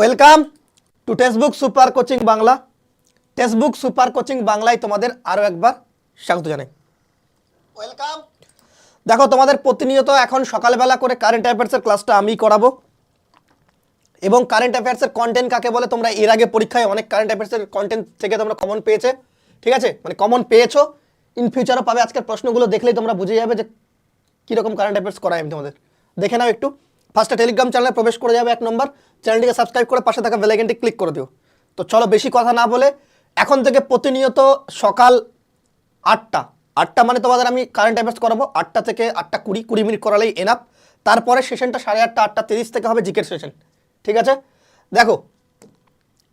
Welcome to textbook super coaching Bangla textbook super coaching বাংলায় তোমাদের আরও একবার স্বাগত জানাই। ওয়েলকাম দেখো, তোমাদের প্রতিনিয়ত এখন সকালবেলা করে কারেন্ট অ্যাফেয়ার্সের ক্লাসটা আমি করাবো। এবং কারেন্ট অ্যাফেয়ার্সের কন্টেন্ট কাকে বলে? তোমরা এর আগে পরীক্ষায় অনেক কারেন্ট অ্যাফেয়ার্সের কন্টেন্ট থেকে তোমরা কমন পেয়েছে। ঠিক আছে? মানে কমন পেয়েছ। ইন ফিউচারও পাবে। আজকের প্রশ্নগুলো দেখলেই তোমরা বুঝে যাবে যে কীরকম কারেন্ট অ্যাফেয়ার্স করাই আমি তোমাদের। দেখে নাও একটু। ফার্স্টে টেলিগ্রাম চ্যানেলে প্রবেশ করে যাবে এক নম্বর। চ্যানেলটিকে সাবস্ক্রাইব করে পাশে থাকা বেলাইকেনটি ক্লিক করে দিও। তো চলো বেশি কথা না বলে এখন থেকে প্রতিনিয়ত সকাল আটটা। আটটা মানে তোমাদের আমি কারেন্ট অ্যাফেয়ার্স করাবো। আটটা থেকে আটটা কুড়ি কুড়ি মিনিট করালেই এনাফ তারপরে সেশনটা সাড়ে আটটা আটটা তিরিশ থেকে হবে জিকের সেশন ঠিক আছে? দেখো,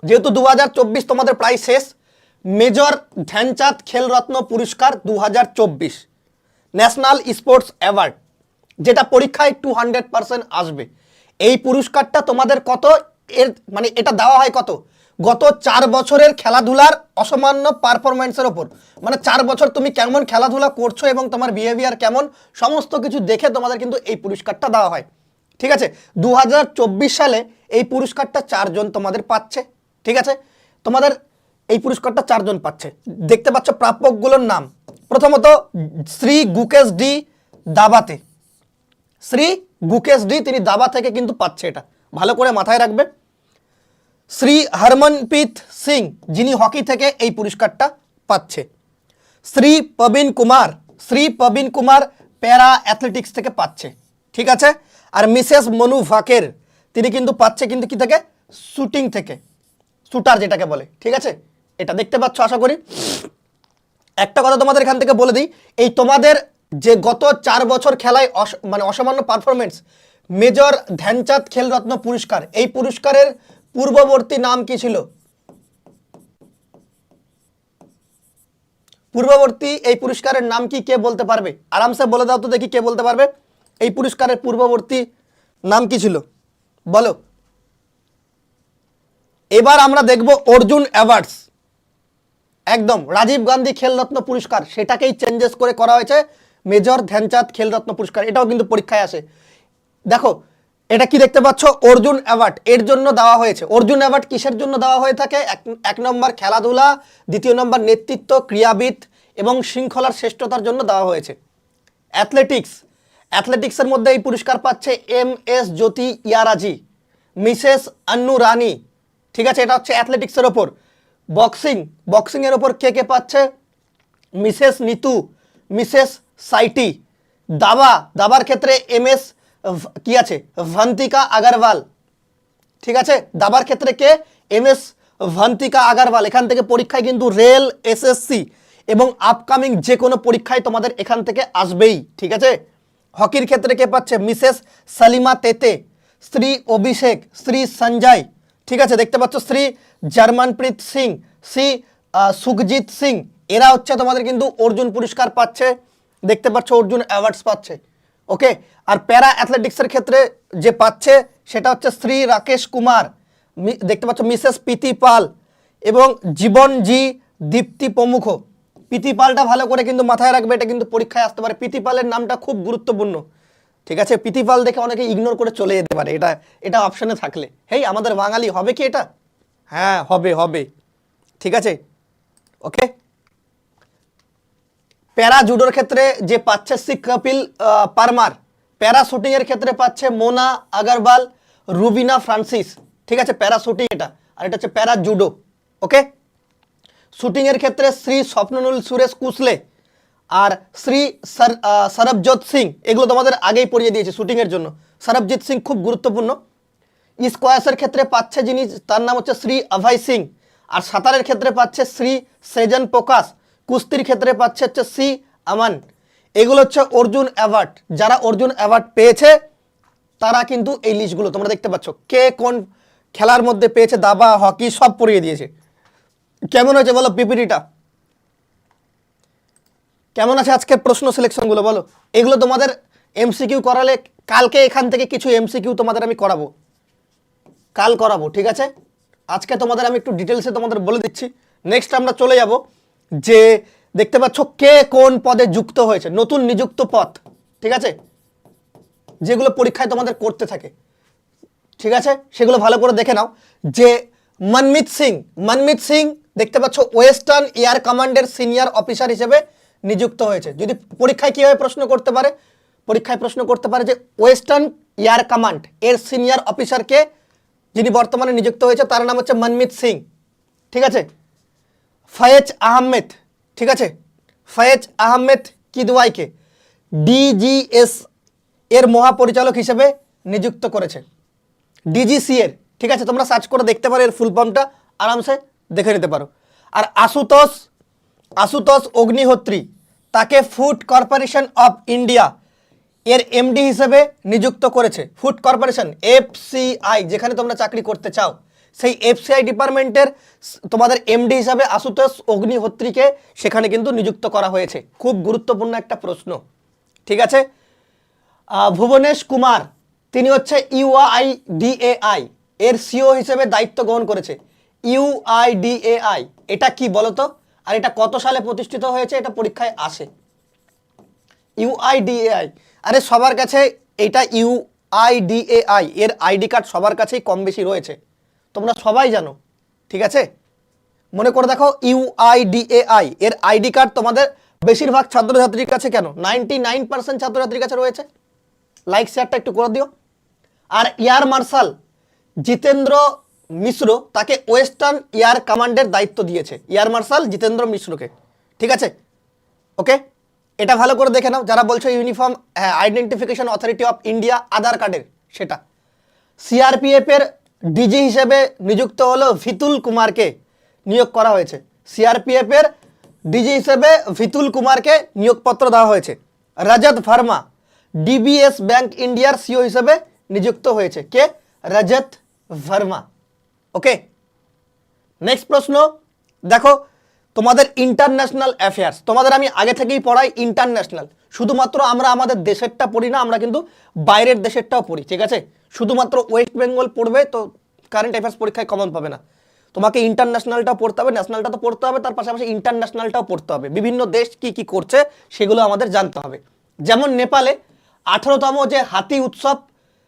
যেহেতু দু হাজার চব্বিশ তোমাদের প্রায় শেষ মেজর ধ্যানচাঁদ খেলরত্ন পুরস্কার দু হাজার চব্বিশ। ন্যাশনাল স্পোর্টস অ্যাওয়ার্ড যেটা পরীক্ষায় টু হান্ড্রেড পার্সেন্ট আসবে। এই পুরস্কারটা তোমাদের কত? এর মানে এটা দেওয়া হয় কত? গত চার বছরের খেলাধুলার অসামান্য পারফরমেন্সের ওপর। মানে চার বছর তুমি কেমন খেলাধুলা করছ এবং তোমার বিহেভিয়ার কেমন, সমস্ত কিছু দেখে তোমাদের কিন্তু এই পুরস্কারটা দেওয়া হয়। ঠিক আছে? দু হাজার চব্বিশ সালে এই পুরস্কারটা চারজন তোমাদের পাচ্ছে। ঠিক আছে? তোমাদের এই পুরস্কারটা চারজন পাচ্ছে। দেখতে পাচ্ছ প্রাপকগুলোর নাম। প্রথমত শ্রী গুকেশ ডি দাবাতে। শ্রী গুকেশ ডি তিনি দাবা থেকে কিন্তু পাচ্ছে এটা। ভালো করে মাথায় রাখবে। শ্রী হরমনপ্রীত সিং, যিনি হকি থেকে এই পুরস্কারটা পাচ্ছে। শ্রী প্রবীণ কুমার, শ্রী প্রবীণ কুমার প্যারা অ্যাথলেটিক্স থেকে পাচ্ছে। ঠিক আছে? আর মিসেস মনু ভাকের, তিনি কিন্তু পাচ্ছে কিন্তু কি থেকে? শুটিং থেকে। শুটার যেটাকে বলে। ঠিক আছে? এটা দেখতে পাচ্ছ, আশা করি। একটা কথা তোমাদের এখান থেকে বলে দিই। এই তোমাদের যে গত চার বছর খেলায় মানে অসামান্য পারফরমেন্স মেজর ধ্যানচাঁদ খেলরত্ন পুরস্কার। এই পুরস্কারের পূর্ববর্তী নাম কি ছিল? পূর্ববর্তী এই পুরস্কারের নাম কি কে বলতে পারবে? আরামসে বলে দাও তো দেখি কে বলতে পারবে। এই পুরস্কারের পূর্ববর্তী নাম কি ছিল? বলো। এবার আমরা দেখব অর্জুন অ্যাওয়ার্ডস একদম, রাজীব গান্ধী খেলরত্ন পুরস্কার, সেটাকেই চেঞ্জেস করে করা হয়েছে। মেজর ধ্যানচাঁদ খেলরত্ন পুরস্কার, এটাও কিন্তু পরীক্ষায় আসে। দেখো, এটা কি দেখতে পাচ্ছ? অর্জুন অ্যাওয়ার্ড, এর জন্য দেওয়া হয়েছে। অর্জুন অ্যাওয়ার্ড কিসের জন্য দেওয়া হয়ে থাকে? এক নম্বর খেলাধুলা, দ্বিতীয় নম্বর নেতৃত্ব, ক্রীড়াবিদ এবং শৃঙ্খলার শ্রেষ্ঠতার জন্য দেওয়া হয়েছে। অ্যাথলেটিক্স, অ্যাথলেটিক্সের মধ্যে এই পুরস্কার পাচ্ছে M S Jyothi Yarraji, Mrs Annu Rani. ঠিক আছে, এটা হচ্ছে অ্যাথলেটিক্সের ওপর। বক্সিং, বক্সিংয়ের ওপর কে কে পাচ্ছে? Mrs Nitu, Mrs Saweety. দাবা, দাবার ক্ষেত্রে এম এস কি আছে? ভান্তিকা আগারওয়াল। ঠিক আছে? দাবার ক্ষেত্রে কে? M S Vantika Agarwal. এখান থেকে পরীক্ষায় কিন্তু রেল, এসএসসি এবং আপকামিং যে কোনো পরীক্ষায় তোমাদের এখান থেকে আসবেই। ঠিক আছে? হকির ক্ষেত্রে কে পাচ্ছে? মিসেস সালিমা তেতে। শ্রী অভিষেক শ্রী সঞ্জয়। ঠিক আছে? দেখতে পাচ্ছ শ্রী জার্মানপ্রীত সিং শ্রী সুখজিৎ সিং। এরা হচ্ছে তোমাদের কিন্তু অর্জুন পুরস্কার পাচ্ছে। দেখতে পাচ্ছ, অর্জুন অ্যাওয়ার্ডস পাচ্ছে। ওকে আর প্যারা অ্যাথলেটিক্সের ক্ষেত্রে যে পাচ্ছে, সেটা হচ্ছে শ্রী রাকেশ কুমার। দেখতে পাচ্ছ মিসেস প্রীতি পাল এবং জীবন জি দীপ্তি প্রমুখ। প্রীতি পালটা ভালো করে কিন্তু মাথায় রাখবে, এটা কিন্তু পরীক্ষায় আসতে পারে। প্রীতি পালের নামটা খুব গুরুত্বপূর্ণ। ঠিক আছে? প্রীতি পাল দেখে অনেকে ইগনোর করে চলে যেতে পারে। এটা এটা অপশানে থাকলে। হেই, আমাদের বাঙালি হবে কি এটা? হ্যাঁ হবে হবে। ঠিক আছে? ওকে প্যারা জুডোর ক্ষেত্রে যে পাচ্ছে শ্রী কপিল পারমার, প্যারা শুটিংয়ের ক্ষেত্রে পাচ্ছে মোনা আগারওয়াল, রুবিনা ফ্রান্সিস। ঠিক আছে, প্যারা শুটিং এটা, আর এটা হচ্ছে প্যারা জুডো, ওকে? শুটিংয়ের ক্ষেত্রে শ্রী স্বপ্ননুল সুরেশ কুসলে আর শ্রী সর সরবজোৎ সিং, এগুলো তোমাদের আগেই পড়িয়ে দিয়েছে শুটিংয়ের জন্য। সরবজিৎ সিং খুব গুরুত্বপূর্ণ। স্কোয়াসের ক্ষেত্রে পাচ্ছে যিনি, তার নাম হচ্ছে শ্রী অভয় সিং, আর সাঁতারের ক্ষেত্রে পাচ্ছে শ্রী সেজন প্রকাশ। কুস্তির ক্ষেত্রে পাচ্ছে হচ্ছে সি আমান। এগুলো হচ্ছে অর্জুন অ্যাওয়ার্ড যারা অর্জুন অ্যাওয়ার্ড পেয়েছে, তারা কিন্তু এই লিস্টগুলো তোমরা দেখতে পাচ্ছ। কে কোন খেলার মধ্যে পেয়েছে, দাবা, হকি, সব পড়িয়ে দিয়েছে। কেমন হয়েছে বলো পিপিটিটা? কেমন আছে আজকের প্রশ্ন সিলেকশনগুলো বলো? এগুলো তোমাদের এমসিকিউ করালে কালকে এখান থেকে কিছু এমসিকিউ তোমাদের আমি করাবো। কাল করাবো, ঠিক আছে? আজকে তোমাদের আমি একটু ডিটেলসে তোমাদের বলে দিচ্ছি। নেক্সট আমরা চলে যাব। যে দেখতে পাচ্ছ কে কোন পদে যুক্ত হয়েছে, নতুন নিযুক্ত পদ, ঠিক আছে? যেগুলো পরীক্ষায় তোমাদের করতে থাকে, ঠিক আছে? সেগুলো ভালো করে দেখে নাও। যে মনমিত সিং মনমিত সিং দেখতে পাচ্ছ ওয়েস্টার্ন এয়ার কমান্ডের সিনিয়র অফিসার হিসেবে নিযুক্ত হয়েছে। যদি পরীক্ষায় কীভাবে প্রশ্ন করতে পারে? পরীক্ষায় প্রশ্ন করতে পারে যে ওয়েস্টার্ন এয়ার কমান্ড, এর সিনিয়র অফিসারকে যিনি বর্তমানে নিযুক্ত হয়েছে, তার নাম হচ্ছে মনমিত সিং, ঠিক আছে? ফয়েজ আহমেদ, ঠিক আছে? ফয়েজ আহমেদ কিদওয়াইকে ডিজিএস এর মহাপরিচালক হিসেবে নিযুক্ত করেছে। ডিজিসি এর ঠিক আছে? তোমরা সার্চ করে দেখতে পারো এর ফুল ফর্মটা আরামসে দেখে নিতে পারো। আর আশুতোষ আশুতোষ অগ্নিহোত্রী, তাকে ফুড কর্পোরেশন অফ ইন্ডিয়া এর এমডি হিসেবে নিযুক্ত করেছে। ফুড কর্পোরেশন এফসিআই যেখানে তোমরা চাকরি করতে চাও। সেই এফসিআই ডিপার্টমেন্টের তোমাদের এমডি হিসাবে আশুতোষ অগ্নিহোত্রীকে সেখানে কিন্তু নিযুক্ত করা হয়েছে। খুব গুরুত্বপূর্ণ একটা প্রশ্ন। ঠিক আছে? ভুবনেশ কুমার, তিনি হচ্ছে ইউআইডিএআই এর সিও হিসেবে দায়িত্ব গ্রহণ করেছে। ইউআইডিএআই এটা কি বলতো? আর এটা কত সালে প্রতিষ্ঠিত হয়েছে? এটা পরীক্ষায় আসে। ইউআইডিএআই আরে সবার কাছে এটা ইউআইডিএআই এর আইডি কার্ড সবার কাছেই কম বেশি রয়েছে। তোমরা সবাই জানো, ঠিক আছে? মনে করে দেখো ইউআইডিএআই এর আইডি কার্ড তোমাদের বেশিরভাগ ছাত্রছাত্রীর কাছে কেন? নাইনটি নাইন পার্সেন্ট ছাত্রছাত্রীর কাছে রয়েছে। লাইক শেয়ারটা একটু করে দিও। আর এয়ার মার্শাল জিতেন্দ্র মিশ্র তাকে ওয়েস্টার্ন এয়ার কমান্ডের দায়িত্ব দিয়েছে। এয়ার মার্শাল জিতেন্দ্র মিশ্রকে, ঠিক আছে? ওকে এটা ভালো করে দেখে নাও। যারা বলছো uniform identification authority of India Aadhaar কার্ডের সেটা। সিআরপিএফ এর ডিজি হিসেবে নিযুক্ত হলো ভিতুল কুমারকে নিয়োগ করা হয়েছে। সিআরপিএফ এর ডিজি হিসেবে ভিতুল কুমারকে নিয়োগপত্র দেওয়া হয়েছে। রজত ভার্মা ডিবিএস ব্যাংক ইন্ডিয়ার সিও হিসেবে নিযুক্ত হয়েছে। কে? রজত ভার্মা ওকে নেক্সট প্রশ্ন। দেখো, তোমাদের ইন্টারন্যাশনাল অ্যাফেয়ার্স তোমাদের আমি আগে থেকেই পড়াই ইন্টারন্যাশনাল শুধুমাত্র আমরা আমাদের দেশেরটা পড়ি না, আমরা কিন্তু বাইরের দেশেরটাও পড়ি, ঠিক আছে? শুধুমাত্র ওয়েস্ট বেঙ্গল পড়বে, তো কারেন্ট অ্যাফেয়ার্স পরীক্ষায় কমন পাবে না। তোমাকে ইন্টারন্যাশনালটাও পড়তে হবে ন্যাশনালটা তো পড়তে হবে, তার পাশাপাশি ইন্টারন্যাশনালটাও পড়তে হবে। বিভিন্ন দেশ কি কি করছে, সেগুলো আমাদের জানতে হবে। যেমন নেপালে আঠারোতম যে হাতি উৎসব,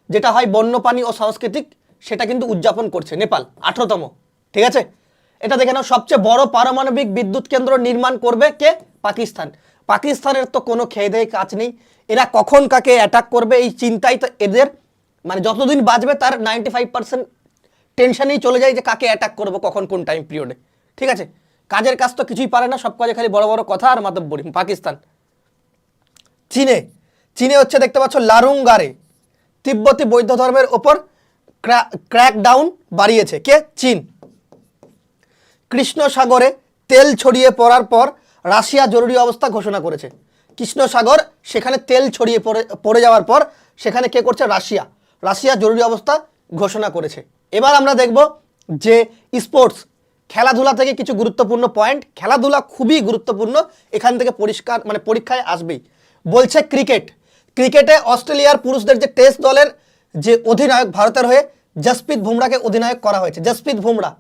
যেটা হয় বন্যপ্রাণী ও সাংস্কৃতিক, সেটা কিন্তু উদযাপন করছে নেপাল, আঠারোতম। ঠিক আছে? এটা দেখে নাও, সবচেয়ে বড় পারমাণবিক বিদ্যুৎ কেন্দ্র নির্মাণ করবে কে? পাকিস্তান। পাকিস্তানের তো কোনো খেয়ে দেয় কাজ নেই। এরা কখন কাকে অ্যাটাক করবে, এই চিন্তাই তো এদের মানে যতদিন বাঁচবে তার নাইনটি ফাইভ পার্সেন্ট টেনশনেই চলে যায় যে কাকে অ্যাটাক করব, কখন, কোন টাইম পিরিয়ডে ঠিক আছে? কাজের কাজ তো কিছুই পারে না, সব কাজে খালি বড় বড় কথা আর মাতব্বরি পাকিস্তান। চীনে চীনে হচ্ছে দেখতে পাচ্ছ লারুঙ্গারে তিব্বতী বৌদ্ধ ধর্মের ওপর ক্র্যাক ডাউন বাড়িয়েছে। কে? চীন। কৃষ্ণ সাগরে তেল ছড়িয়ে পড়ার পর রাশিয়া জরুরি অবস্থা ঘোষণা করেছে। কৃষ্ণ সাগর সেখানে তেল ছড়িয়ে পড়ে পড়ে যাওয়ার পর সেখানে কে করছে? রাশিয়া। রাশিয়া জরুরি অবস্থা ঘোষণা করেছে। এবার আমরা দেখব যে স্পোর্টস খেলাধুলা থেকে কিছু গুরুত্বপূর্ণ পয়েন্ট খেলাধুলা খুবই গুরুত্বপূর্ণ, এখান থেকে পরিষ্কার মানে পরীক্ষায় আসবেই। বলছে ক্রিকেট ক্রিকেটে অস্ট্রেলিয়ার পুরুষদের যে টেস্ট দলের যে অধিনায়ক ভারতের হয়ে জসপ্রীত বুমরাকে অধিনায়ক করা হয়েছে। জসপ্রীত বুমরা,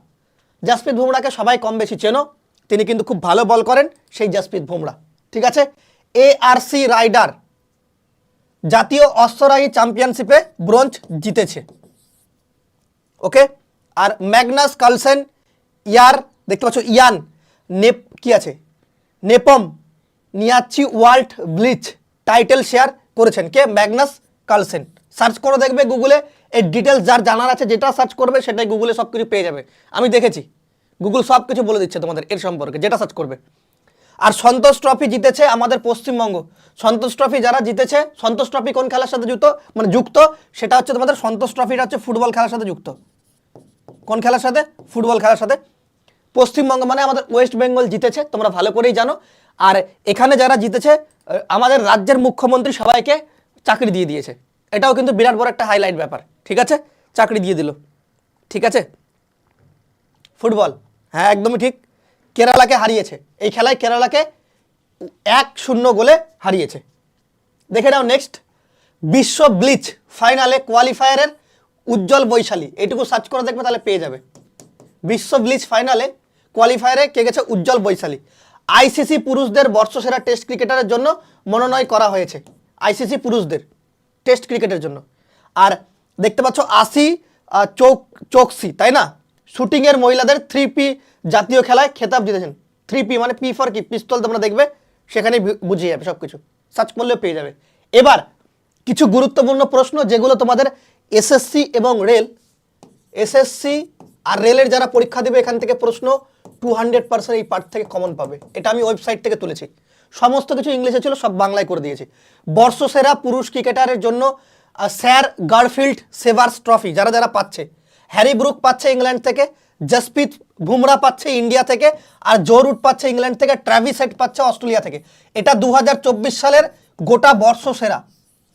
জাসপ্রীত বুমরাকে সবাই কম বেশি চেনো, তিনি কিন্তু খুব ভালো বল করেন, সেই জাসপ্রীত বুমরা। ঠিক আছে? এ আর সি রাইডার জাতীয় অশ্বরাহী চ্যাম্পিয়নশিপে ব্রোঞ্জ জিতেছে। ওকে আর ম্যাগনাস কালসেন ইয়ার, দেখতে পাচ্ছ, ইয়ান, নেপ, কি আছে? Nepomniachtchi world blitz title share করেছেন। কে? ম্যাগনাস কালসেন সার্চ করে দেখবে গুগলে এর ডিটেলস যার জানার আছে, যেটা সার্চ করবে, সেটাই গুগলে সব কিছু পেয়ে যাবে। আমি দেখেছি। গুগল সব কিছু বলে দিচ্ছে তোমাদের এর সম্পর্কে, যেটা সার্চ করবে। আর সন্তোষ ট্রফি জিতেছে আমাদের পশ্চিমবঙ্গ। সন্তোষ ট্রফি যারা জিতেছে, সন্তোষ ট্রফি কোন খেলার সাথে যুক্ত? মানে যুক্ত, সেটা হচ্ছে তোমাদের সন্তোষ ট্রফিটা হচ্ছে ফুটবল খেলার সাথে যুক্ত। কোন খেলার সাথে? ফুটবল খেলার সাথে। পশ্চিমবঙ্গ মানে আমাদের ওয়েস্ট বেঙ্গল জিতেছে, তোমরা ভালো করেই জানো। আর এখানে যারা জিতেছে আমাদের রাজ্যের মুখ্যমন্ত্রী সবাইকে চাকরি দিয়ে দিয়েছে। এটাও কিন্তু বিরাট বড় একটা হাইলাইট ব্যাপার, ঠিক আছে? চাকরি দিয়ে দিল, ঠিক আছে? ফুটবল হ্যাঁ একদমই ঠিক। কেরালাকে হারিয়েছে। এই খেলায় কেরালাকে এক শূন্য গোলে হারিয়েছে। দেখে নাও নেক্সট বিশ্ব ব্লিচ ফাইনালে কোয়ালিফায়ারের উজ্জ্বল বৈশালী। এটুকু সার্চ করে দেখবে তাহলে পেয়ে যাবে। বিশ্ব ব্লিচ ফাইনালে কোয়ালিফায়ারে কে গেছে উজ্জ্বল বৈশালী। আইসিসি পুরুষদের বর্ষসেরা টেস্ট ক্রিকেটারের জন্য মনোনয় করা হয়েছে। আইসিসি পুরুষদের টেস্ট ক্রিকেটের জন্য। আর দেখতে পাচ্ছ আশি চোক, চোকসি, তাই না? শুটিংয়ের মহিলাদের থ্রি পি জাতীয় খেলায় খেতাব জিতেছেন। থ্রি পি মানে পি ফর কি পিস্তল তোমরা দেখবে সেখানে বুঝিয়ে যাবে সব কিছু সার্চ করলেও পেয়ে যাবে। এবার, কিছু গুরুত্বপূর্ণ প্রশ্ন যেগুলো তোমাদের এসএসসি এবং রেল এসএসসি আর রেলের যারা পরীক্ষা দেবে এখান থেকে প্রশ্ন টু হান্ড্রেড পার্সেন্ট এই পার্ট থেকে কমন পাবে। এটা আমি ওয়েবসাইট থেকে তুলেছি। সমস্ত কিছু ইংলিশে ছিল, সব বাংলায় করে দিয়েছি। বর্ষসেরা পুরুষ ক্রিকেটারের জন্য স্যার গার্ফিল্ড সেভার্স ট্রফি, যারা যারা পাচ্ছে হ্যারি ব্রুক পাচ্ছে ইংল্যান্ড থেকে, জসপ্রীত বুমরা পাচ্ছে ইন্ডিয়া থেকে, আর জো রুট পাচ্ছে ইংল্যান্ড থেকে ট্রাভিস হেড পাচ্ছে অস্ট্রেলিয়া থেকে। এটা দু হাজার চব্বিশ সালের গোটা বর্ষসেরা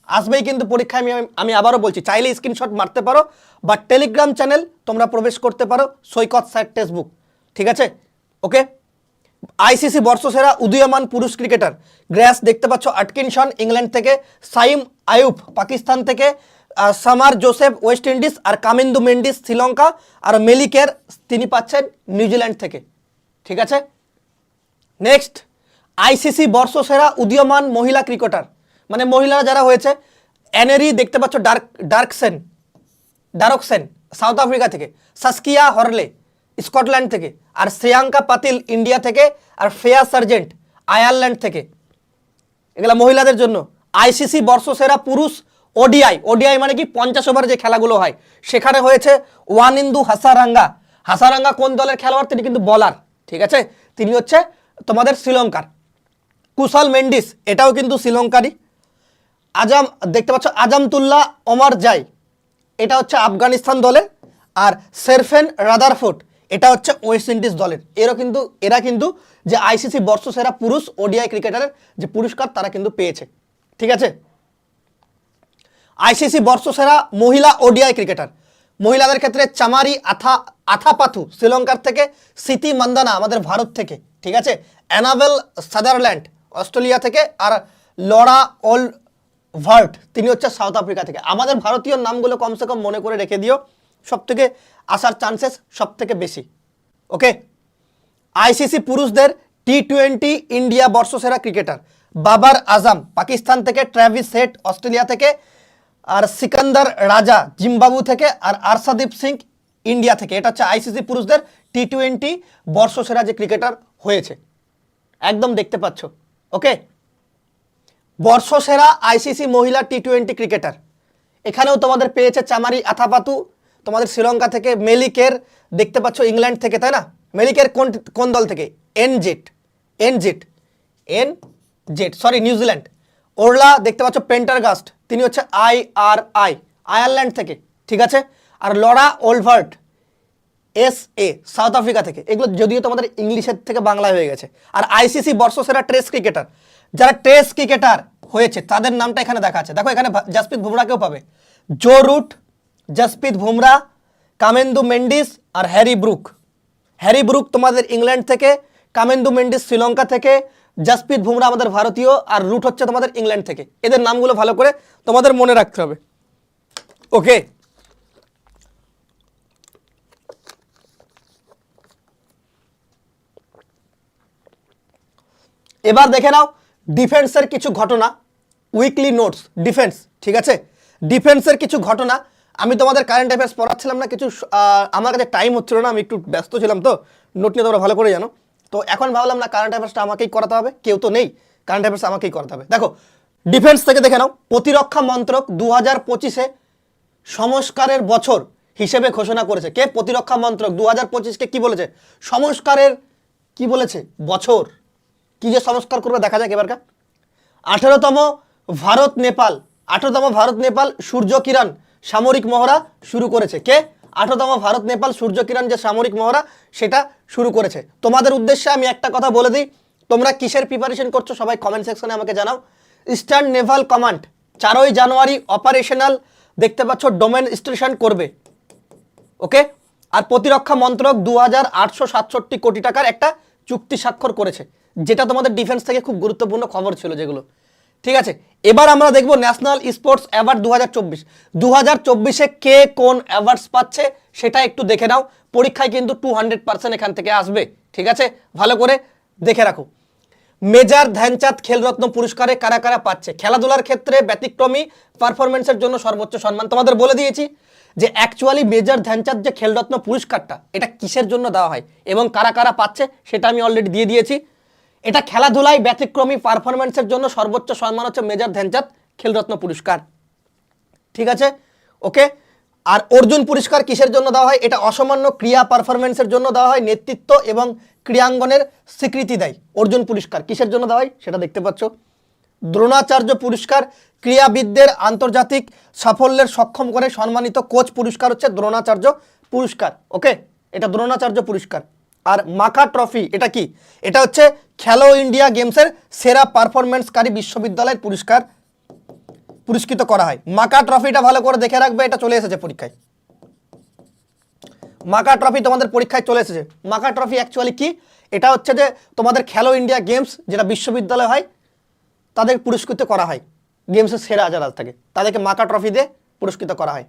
আসবেই কিন্তু পরীক্ষায়, আমি আমি আবারও বলছি, চাইলে স্ক্রিনশট মারতে পারো, বা টেলিগ্রাম চ্যানেল তোমরা প্রবেশ করতে পারো, সৈকত স্যার টেক্সটবুক। ঠিক আছে? ওকে? আইসিসি বর্ষসেরা উদীয়মান পুরুষ ক্রিকেটার। গ্র্যাস, দেখতে পাচ্ছ আটকিনসন, ইংল্যান্ড থেকে, সাইম আয়ুব, পাকিস্তান থেকে সামার জোসেফ ওয়েস্ট ইন্ডিজ আর কামিন্দু মেন্ডিস শ্রীলঙ্কা আর মেলিকের তিনি পাচ্ছেন নিউজিল্যান্ড থেকে। ঠিক আছে? নেক্সট আইসিসি বর্ষসেরা উদীয়মান মহিলা ক্রিকেটার। মানে মহিলারা যারা হয়েছে অ্যানেরি দেখতে পাচ্ছ dark Dercksen Dercksen South Africa থেকে, সাস্কিয়া হরলে, স্কটল্যান্ড থেকে, আর শ্রেয়াঙ্কা পাতিল ইন্ডিয়া থেকে, আর ফেয়া সার্জেন্ট আয়ারল্যান্ড থেকে। এগুলা মহিলাদের জন্য। আইসিসি বর্ষসেরা পুরুষ ওডিআই ওডিআই মানে কি? পঞ্চাশ ওভার যে খেলাগুলো হয়। সেখানে হয়েছে ওয়ান ইন্দু হাসারাঙ্গা। হাসারাঙ্গা কোন দলের খেলোয়াড়? তিনি কিন্তু বলার ঠিক আছে? তিনি হচ্ছে তোমাদের শ্রীলঙ্কার। কুশল মেন্ডিস, এটাও কিন্তু শ্রীলঙ্কারই। আজাম, দেখতে পাচ্ছ, আজামতুল্লাহ ওমর জাই। এটা হচ্ছে আফগানিস্তান দলের আর সেরফেন রাদারফোর্ড, এটা হচ্ছে ওয়েস্ট ইন্ডিজ দলের। এরা কিন্তু এরা কিন্তু যে আইসিসি বর্ষসেরা পুরুষ ওডিআই ক্রিকেটারের যে পুরস্কার, তারা কিন্তু পেয়েছে। ঠিক আছে? আইসিসি বর্ষসেরা মহিলা ওডিআই ক্রিকেটার। মহিলাদের ক্ষেত্রে চামারি, আথা, আথাপাথু শ্রীলঙ্কার থেকে সিতি মান্দানা আমাদের ভারত থেকে, ঠিক আছে? অ্যানাবেল সাদারল্যান্ড, অস্ট্রেলিয়া থেকে আর লরা ওল ভার্ট তিনি হচ্ছে সাউথ আফ্রিকা থেকে। আমাদের ভারতীয় নামগুলো কমসে কম মনে করে রেখে দিও। সব থেকে আসার চান্সেস সব থেকে বেশি। ওকে? আইসিসি পুরুষদের টি টোয়েন্টি ইন্ডিয়া বর্ষসেরা ক্রিকেটার, বাবার আজম, পাকিস্তান থেকে ট্র্যাভিস হেড অস্ট্রেলিয়া থেকে আর সিকান্দার রাজা জিম্বাবু থেকে আর আরশাদীপ সিং ইন্ডিয়া থেকে। এটা হচ্ছে আইসিসি পুরুষদের টি টোয়েন্টি বর্ষসেরা যে ক্রিকেটার হয়েছে। একদম দেখতে পাচ্ছ। ওকে? বর্ষসেরা আইসিসি মহিলা টি টোয়েন্টি ক্রিকেটার। এখানেও তোমাদের পেয়েছে চামারি আথাপাতু তোমাদের শ্রীলঙ্কা থেকে মেলিকের, দেখতে পাচ্ছ ইংল্যান্ড থেকে, তাই না? মেলিকের কোন কোন দল থেকে? N Z N Z N Z sorry, New Zealand. Orla দেখতে পাচ্ছ পেন্টারগাস্ট তিনি হচ্ছে আই আর আই আয়ারল্যান্ড থেকে, ঠিক আছে? আর Laura Wolvaardt S A South Africa থেকে, এগুলো যদিও তোমাদের ইংলিশের থেকে বাংলায় হয়ে গেছে। আর আইসিসি বর্ষসেরা টেস্ট ক্রিকেটার যারা টেস্ট ক্রিকেটার হয়েছে, তাদের নামটা এখানে দেখা আছে। দেখো এখানে জাসপ্রীত বুমরাকেও পাবে। জো রুট জাসপ্রীত বুমরা কামেন্দু মেন্ডিস আর হ্যারি ব্রুক হ্যারি ব্রুক তোমাদের ইংল্যান্ড থেকে কামেন্দু মেন্ডিস শ্রীলঙ্কা থেকে জাসপ্রীত বুমরা আমাদের ভারতীয় আর রুট হচ্ছে তোমাদের ইংল্যান্ড থেকে। এদের নামগুলো ভালো করে তোমাদের মনে রাখতে হবে। ওকে এবার দেখে নাও ডিফেন্সের কিছু ঘটনা। উইকলি নোটস ডিফেন্স ঠিক আছে? ডিফেন্সের কিছু ঘটনা। আমি তোমাদের কারেন্ট অ্যাফেয়ার্স পড়াচ্ছিলাম না, কিছু আমার কাছে টাইম হচ্ছিল না, আমি একটু ব্যস্ত ছিলাম তো। নোট নিয়ে তোমরা ভালো করে জানো। তো এখন ভাবলাম না কারেন্ট অ্যাফেয়ার্সটা আমাকেই করাতে হবে। কেউ তো নেই কারেন্ট অ্যাফেয়ার্স আমাকেই করাতে হবে। দেখো ডিফেন্স থেকে দেখে নাও, প্রতিরক্ষা মন্ত্রক দু হাজার পঁচিশে সংস্কারের বছর হিসেবে ঘোষণা করেছে। কে? প্রতিরক্ষা মন্ত্রক। দু হাজার পঁচিশকে কী বলেছে? সংস্কারের কি বলেছে? বছর। কি যে সংস্কার করবে দেখা যাক এবারকার। আঠেরোতম ভারত নেপাল আঠেরোতম ভারত নেপাল সূর্য কিরণ সামরিক মহড়া শুরু করেছে। কে? আঠেরোতম ভারত, নেপাল, সূর্য কিরণ যে সামরিক মহড়া, সেটা শুরু করেছে। তোমাদের উদ্দেশ্যে আমি একটা কথা বলে দিই। তোমরা কিসের প্রিপারেশন করছ সবাই কমেন্ট সেকশনে আমাকে জানাও। ইস্টার্ন নেভাল কমান্ড চারই জানুয়ারি অপারেশনাল দেখতে পাচ্ছ ডোমেন স্টেশন করবে। ওকে আর প্রতিরক্ষা মন্ত্রক দু হাজার আটশো সাতষট্টি কোটি টাকার একটা চুক্তি স্বাক্ষর করেছে। যেটা তোমাদের ডিফেন্স থেকে খুব গুরুত্বপূর্ণ খবর ছিল যেগুলো। ঠিক আছে? এবার আমরা দেখব ন্যাশনাল স্পোর্টস অ্যাওয়ার্ড দু হাজার চব্বিশ। দু হাজার চব্বিশে কে কোন অ্যাওয়ার্ডস পাচ্ছে সেটা একটু দেখে নাও। পরীক্ষায় কিন্তু টু হান্ড্রেড পার্সেন্ট এখান থেকে আসবে। ঠিক আছে? ভালো করে দেখে রাখো। মেজর ধ্যানচাঁদ খেলরত্ন পুরস্কারে কারা কারা পাচ্ছে? খেলাধুলার ক্ষেত্রে ব্যতিক্রমী পারফরমেন্সের জন্য সর্বোচ্চ সম্মান তোমাদের বলে দিয়েছি যে অ্যাকচুয়ালি মেজর ধ্যানচাঁদ যে খেলরত্ন পুরস্কারটা, এটা কিসের জন্য দেওয়া হয় এবং কারা কারা পাচ্ছে সেটা আমি অলরেডি দিয়ে দিয়েছি। এটা খেলাধুলায় ব্যতিক্রমী পারফরমেন্সের জন্য সর্বোচ্চ সম্মান হচ্ছে মেজর ধ্যানচাঁদ খেলরত্ন পুরস্কার। ঠিক আছে? ওকে? আর অর্জুন পুরস্কার কিসের জন্য দেওয়া হয়? এটা অসামান্য ক্রিয়া পারফরমেন্সের জন্য দেওয়া হয়, নেতৃত্ব এবং ক্রিয়াঙ্গনের স্বীকৃতি দেয়। অর্জুন পুরস্কার কিসের জন্য দেওয়া হয়? সেটা দেখতে পাচ্ছ। দ্রোণাচার্য পুরস্কার ক্রীড়াবিদদের আন্তর্জাতিক সাফল্যের সক্ষম করে সম্মানিত কোচ পুরস্কার হচ্ছে দ্রোণাচার্য পুরস্কার। ওকে? এটা দ্রোণাচার্য পুরস্কার। আর মাকা ট্রফি, এটা কি? এটা হচ্ছে খেলো ইন্ডিয়া গেমসের সেরা পারফরমেন্সকারী বিশ্ববিদ্যালয়ের পুরস্কার পুরস্কৃত করা হয়। মাকা ট্রফিটা ভালো করে দেখে রাখবে, এটা চলে এসেছে পরীক্ষায়। মাকা ট্রফি তোমাদের পরীক্ষায় চলে এসেছে। মাকা ট্রফি অ্যাকচুয়ালি কি? এটা হচ্ছে যে তোমাদের খেলো ইন্ডিয়া গেমস যেটা বিশ্ববিদ্যালয় হয়, তাদের পুরস্কৃত করা হয়। গেমসের সেরা যারা থাকে, তাদেরকে মাকা ট্রফি দিয়ে পুরস্কৃত করা হয়।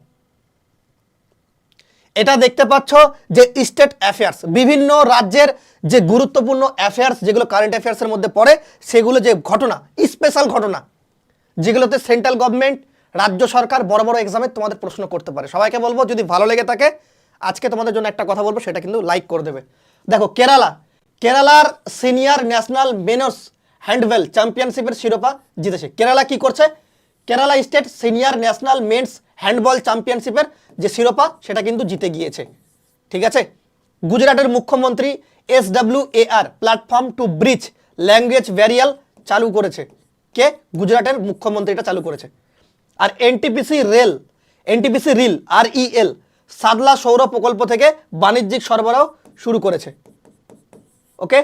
এটা দেখতে পাচ্ছ যে স্টেট অ্যাফেয়ার্স বিভিন্ন রাজ্যের যে গুরুত্বপূর্ণ অ্যাফেয়ার্স যেগুলো কারেন্ট অ্যাফেয়ার্সের মধ্যে পড়ে, সেগুলো যে ঘটনা স্পেশাল ঘটনা, যেগুলোতে সেন্ট্রাল গভর্নমেন্ট রাজ্য সরকার বড় বড় এক্সামে তোমাদের প্রশ্ন করতে পারে। সবাইকে বলব, যদি ভালো লেগে থাকে, আজকে তোমাদের জন্য একটা কথা বলব, সেটা কিন্তু লাইক করে দেবে। দেখো, কেরালা, কেরালার সিনিয়র ন্যাশনাল মেনস হ্যান্ডবেল চ্যাম্পিয়নশিপের শিরোপা জিতেছে। কেরালা কি করছে? Kerala state senior national men's handball চ্যাম্পিয়নশিপের যে শিরোপা, সেটা কিন্তু জিতে গিয়েছে। ঠিক আছে? গুজরাটের মুখ্যমন্ত্রী S W A R platform to bridge language barrier চালু করেছে। কে? গুজরাটের মুখ্যমন্ত্রী এটা চালু করেছে। আর NTPC REL NTPC REL R EL Sadla সৌর প্রকল্প থেকে বাণিজ্যিক সরবরাহ শুরু করেছে। ওকে?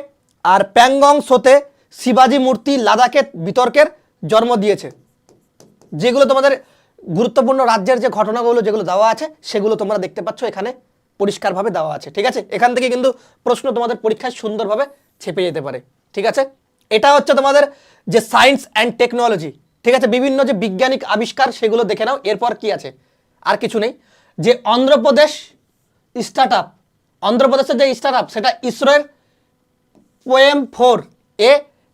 আর প্যাংগং শোতে শিবাজি মূর্তি লাদাখে বিতর্কের জন্ম দিয়েছে। যেগুলো তোমাদের গুরুত্বপূর্ণ রাজ্যের যে ঘটনাগুলো যেগুলো দেওয়া আছে, সেগুলো তোমরা দেখতে পাচ্ছ, এখানে পরিষ্কারভাবে দেওয়া আছে, ঠিক আছে? এখান থেকে কিন্তু প্রশ্ন তোমাদের পরীক্ষায় সুন্দরভাবে ছেপে যেতে পারে, ঠিক আছে? এটা হচ্ছে তোমাদের যে সায়েন্স অ্যান্ড টেকনোলজি ঠিক আছে? বিভিন্ন যে বিজ্ঞানিক আবিষ্কার, সেগুলো দেখে নাও, এরপর কি আছে? আর কিছু নেই। যে অন্ধ্রপ্রদেশ স্টার্ট আপ অন্ধ্রপ্রদেশের যে স্টার্ট আপ সেটা ইসরোয়ের পোয়েম ফোর এ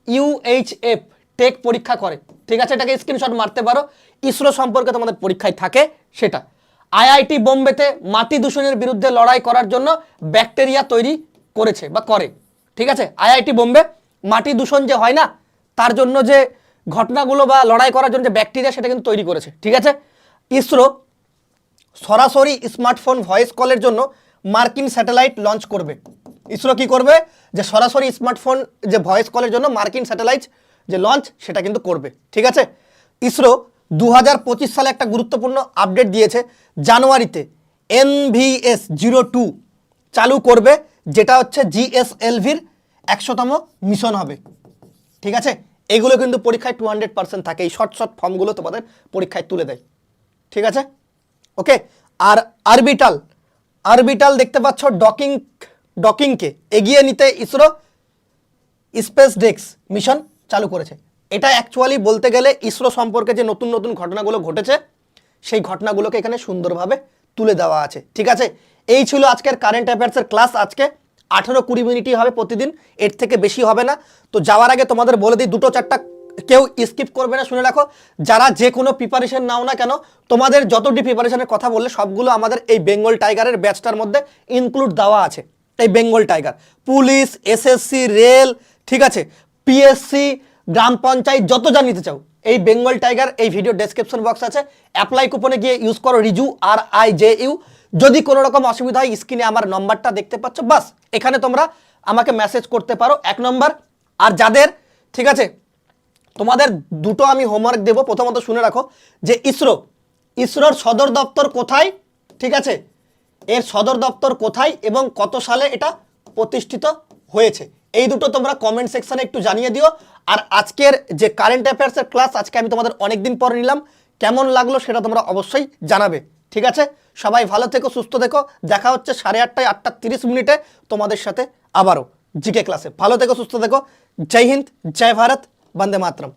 ইউএইচএফ টেক পরীক্ষা করে, ঠিক আছে? এটাকে স্ক্রিনশট মারতে পারো। ইসরো সম্পর্কে তোমাদের পরীক্ষায় থাকে সেটা। আইআইটি বোম্বেতে মাটি দূষণের বিরুদ্ধে লড়াই করার জন্য ব্যাকটেরিয়া তৈরি করেছে বা করে, ঠিক আছে? আইআইটি বোম্বে, মাটি দূষণ যে হয় না, তার জন্য যে ঘটনাগুলো বা লড়াই করার জন্য যে ব্যাকটেরিয়া সেটা কিন্তু তৈরি করেছে, ঠিক আছে? ইসরো সরাসরি স্মার্টফোন ভয়েস কলের জন্য মার্কিন স্যাটেলাইট লঞ্চ করবে। ইসরো কি করবে? যে সরাসরি স্মার্টফোন, যে ভয়েস কলের জন্য মার্কিন স্যাটেলাইট যে লঞ্চ, সেটা কিন্তু করবে, ঠিক আছে? ইসরো দু হাজার পঁচিশ সালে একটা গুরুত্বপূর্ণ আপডেট দিয়েছে, জানুয়ারিতে এনভিএস জিরো টু চালু করবে, যেটা হচ্ছে জিএসএলভির একশোতম মিশন হবে। ঠিক আছে? এগুলো কিন্তু পরীক্ষায় টু হান্ড্রেড পার্সেন্ট থাকে। এই শর্ট শর্ট ফর্মগুলো তোমাদের পরীক্ষায় তুলে দেয়। ঠিক আছে? ওকে? আর আরবিটাল আরবিটাল দেখতে পাচ্ছ ডকিং ডকিংকে এগিয়ে নিতে ইসরো স্পেস ডেক্স মিশন চালু করেছে। এটা অ্যাকচুয়ালি বলতে গেলে ইসরো সম্পর্কে যে নতুন নতুন ঘটনাগুলো ঘটেছে, সেই ঘটনাগুলোকে এখানে সুন্দরভাবে তুলে দেওয়া আছে। ঠিক আছে? এই ছিল আজকের কারেন্ট অ্যাফেয়ার্সের ক্লাস আজকে। আঠেরো কুড়ি মিনিটই হবে প্রতিদিন, এর থেকে বেশি হবে না। তো যাওয়ার আগে তোমাদের বলে দিই, দুটো চারটা কেউ স্কিপ করবে না, শুনে রাখো। যারা যে কোনো প্রিপারেশন নাও না কেন, তোমাদের যতটি প্রিপারেশনের কথা বললে, সবগুলো আমাদের এই বেঙ্গল টাইগারের ব্যাচটার মধ্যে ইনক্লুড দেওয়া আছে। এই Bengal tiger police SSC rail ঠিক আছে? পিএসসি গ্রাম পঞ্চায়েত যত যা নিতে চাও, এই বেঙ্গল টাইগার, এই ভিডিও ডেসক্রিপশন বক্স আছে। অ্যাপ্লাই কুপনে গিয়ে ইউজ করো Riju R I J U যদি কোনো রকম অসুবিধা হয় স্ক্রিনে আমার নম্বরটা দেখতে পাচ্ছ, বাস, এখানে তোমরা আমাকে মেসেজ করতে পারো, এক নম্বর আর যাদের, ঠিক আছে, তোমাদের দুটো আমি হোমওয়ার্ক দেবো, প্রথমত শুনে রাখো যে ইসরো, ইসরোর সদর দপ্তর কোথায়, ঠিক আছে? এর সদর দপ্তর কোথায় এবং কত সালে এটা প্রতিষ্ঠিত হয়েছে? এই দুটো তোমরা কমেন্ট সেকশনে একটু জানিয়ে দিও। আর আজকের যে কারেন্ট অ্যাফেয়ার্সের ক্লাস আজকে আমি তোমাদের অনেক দিন পর নিলাম। কেমন লাগল সেটা তোমরা অবশ্যই জানাবে। ঠিক আছে? সবাই ভালো থেকো, সুস্থ থেকো। দেখা হচ্ছে সাড়ে আটটায় আটটা তিরিশ মিনিটে তোমাদের সাথে আবারও। জিকে ক্লাসে ভালো থেকো, সুস্থ থেকো। জয় হিন্দ, জয় ভারত, বন্দে মাতরম।